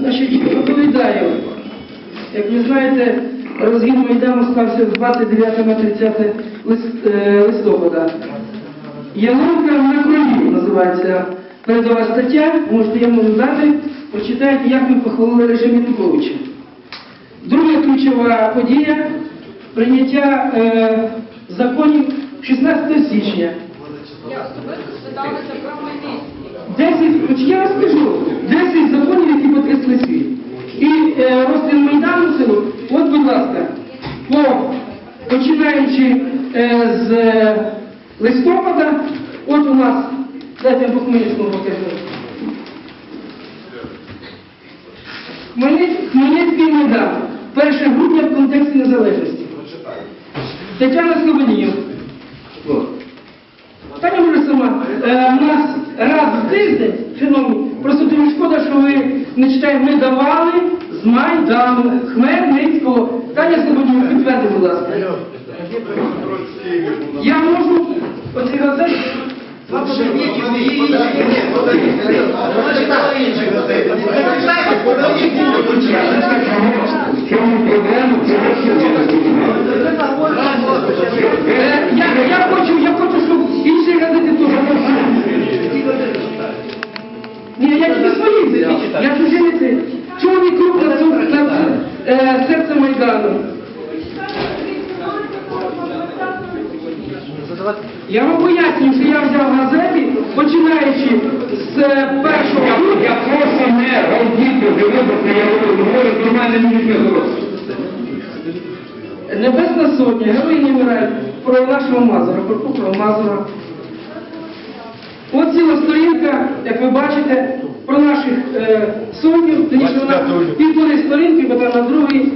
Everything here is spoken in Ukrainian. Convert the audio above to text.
Значить, доповідаю. Як ви знаєте, розгін Майдану стався з 29 на 30 лист- е, листопада. Ялинка на крові називається передова стаття. Можете, я можу дати, почитайте, як ми похвалили режим Януковича. Друга ключова подія прийняття е, законів 16 січня. Я особисто спиталася про Хмельницький. 10, от я вам скажу, 10 законів, які потрясли світ. І е, розстріл Майдану село, от, будь ласка, по, починаючи е, з е, листопада, от у нас, дайте я по Хмельницькому покажу. Хмельницький Майдан, 1 грудня в контексті незалежності. Тетяна Слободінюк. От. Таня може сама. Е, у нас раз в тиждень, шановні, просто дуже шкода, що ви не читаєте, ми давали з Майдану Хмельницького. Таня Слободінюк, підтвердіть, будь ласка. Я можу оці газети. Е, я, я хочу, я хочу, щоб інші газети теж. Ні, я тільки свої. Я чужі не це. Чорний круг на, су- на е, серце Майдану. Я вам пояснюю, що я взяв газети, починаючи з е, першого. Я прошу не галдіти, дивитися, я говорю з нормальними людьми дорослими. Небесна Сотня, герої не вмирають про нашого Мазура, про Купра Мазура. От ціла сторінка, як ви бачите, про наших е, сотнів, тоді що вона півтори сторінки, бо там на другій